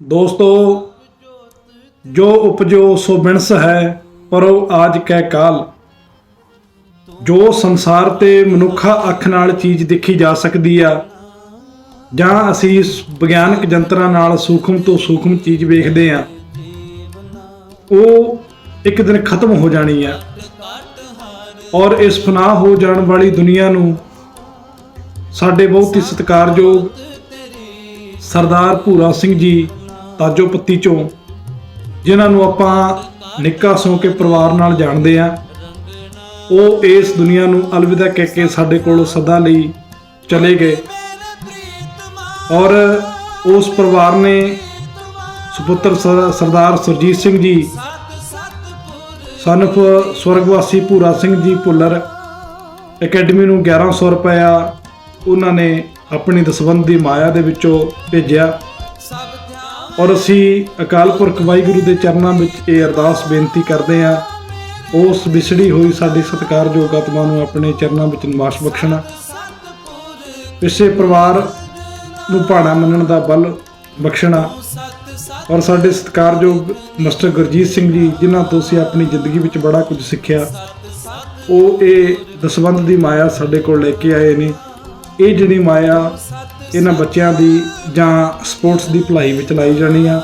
ਦੋਸਤੋ, ਜੋ ਉਪਜੋ ਸੋ ਬਿਨਸ ਹੈ, ਪਰੋ ਆਜ ਕੈ ਕਾਲ। ਜੋ ਸੰਸਾਰ ਤੇ ਮਨੁੱਖਾ ਅੱਖ ਨਾਲ ਚੀਜ਼ ਦੇਖੀ ਜਾ ਸਕਦੀ ਆ, ਜਾਂ ਅਸੀਂ ਵਿਗਿਆਨਕ ਯੰਤਰਾਂ ਨਾਲ ਸੂਖਮ ਤੋਂ ਸੂਖਮ ਚੀਜ਼ ਵੇਖਦੇ ਆ, ਉਹ ਇੱਕ ਦਿਨ ਖਤਮ ਹੋ ਜਾਣੀ ਆ। ਔਰ ਇਸ ਫਨਾਹ ਹੋ ਜਾਣ ਵਾਲੀ ਦੁਨੀਆ ਨੂੰ ਸਾਡੇ ਬਹੁਤ ਹੀ ਸਤਿਕਾਰਯੋਗ ਸਰਦਾਰ ਭੂਰਾ ਸਿੰਘ ਜੀ ਤਾਜੋ ਪੱਤੀ ਚੋਂ, ਜਿਨ੍ਹਾਂ ਨੂੰ ਆਪਾਂ ਨਿੱਕਾ ਸੌ ਕੇ ਪਰਿਵਾਰ ਨਾਲ ਜਾਣਦੇ ਆ ਉਹ ਇਸ ਦੁਨੀਆ ਨੂੰ ਅਲਵਿਦਾ ਕਹਿ ਕੇ ਸਾਡੇ ਕੋਲੋਂ ਸਦਾ ਲਈ ਚਲੇ ਗਏ। ਔਰ ਉਸ ਪਰਿਵਾਰ ਨੇ ਸੁਪੁੱਤਰ ਸਰਦਾਰ ਸੁਰਜੀਤ ਸਿੰਘ ਜੀ, ਸਨਫ ਸਵਰਗਵਾਸੀ ਭੂਰਾ ਸਿੰਘ ਜੀ ਭੁੱਲਰ ਅਕੈਡਮੀ ਨੂੰ 1100 ਰੁਪਇਆ ਉਹਨਾਂ ਨੇ ਆਪਣੀ ਦਸਵੰਧ ਦੀ ਮਾਇਆ ਦੇ ਵਿੱਚੋਂ ਭੇਜਿਆ। ਔਰ ਅਸੀਂ ਅਕਾਲ ਪੁਰਖ ਵਾਹਿਗੁਰੂ ਦੇ ਚਰਨਾਂ ਵਿੱਚ ਇਹ ਅਰਦਾਸ ਬੇਨਤੀ ਕਰਦੇ ਹਾਂ, ਉਸ ਵਿਛੜੀ ਹੋਈ ਸਾਡੀ ਸਤਿਕਾਰਯੋਗ ਆਤਮਾ ਨੂੰ ਆਪਣੇ ਚਰਨਾਂ ਵਿੱਚ ਨਿਵਾਸ ਬਖਸ਼ਣਾ। ਇਸੇ ਪਰਿਵਾਰ ਨੂੰ ਭਾਣਾ ਮੰਨਣ ਦਾ ਬਲ ਬਖਸ਼ਣਾ ਔਰ ਸਾਡੇ ਸਤਿਕਾਰਯੋਗ ਮਾਸਟਰ ਗੁਰਜੀਤ ਸਿੰਘ ਜੀ, ਜਿਨ੍ਹਾਂ ਤੋਂ ਅਸੀਂ ਆਪਣੀ ਜ਼ਿੰਦਗੀ ਵਿੱਚ ਬੜਾ ਕੁਝ ਸਿੱਖਿਆ, ਉਹ ਇਹ ਦਸਵੰਧ ਦੀ ਮਾਇਆ ਸਾਡੇ ਕੋਲ ਲੈ ਕੇ ਆਏ ਨੇ। ਇਹ ਜਿਹੜੀ ਮਾਇਆ ਇਹਨਾਂ ਬੱਚਿਆਂ ਦੀ ਜਾਂ ਸਪੋਰਟਸ ਦੀ ਭਲਾਈ ਵਿੱਚ ਲਾਈ ਜਾਣੀ ਆ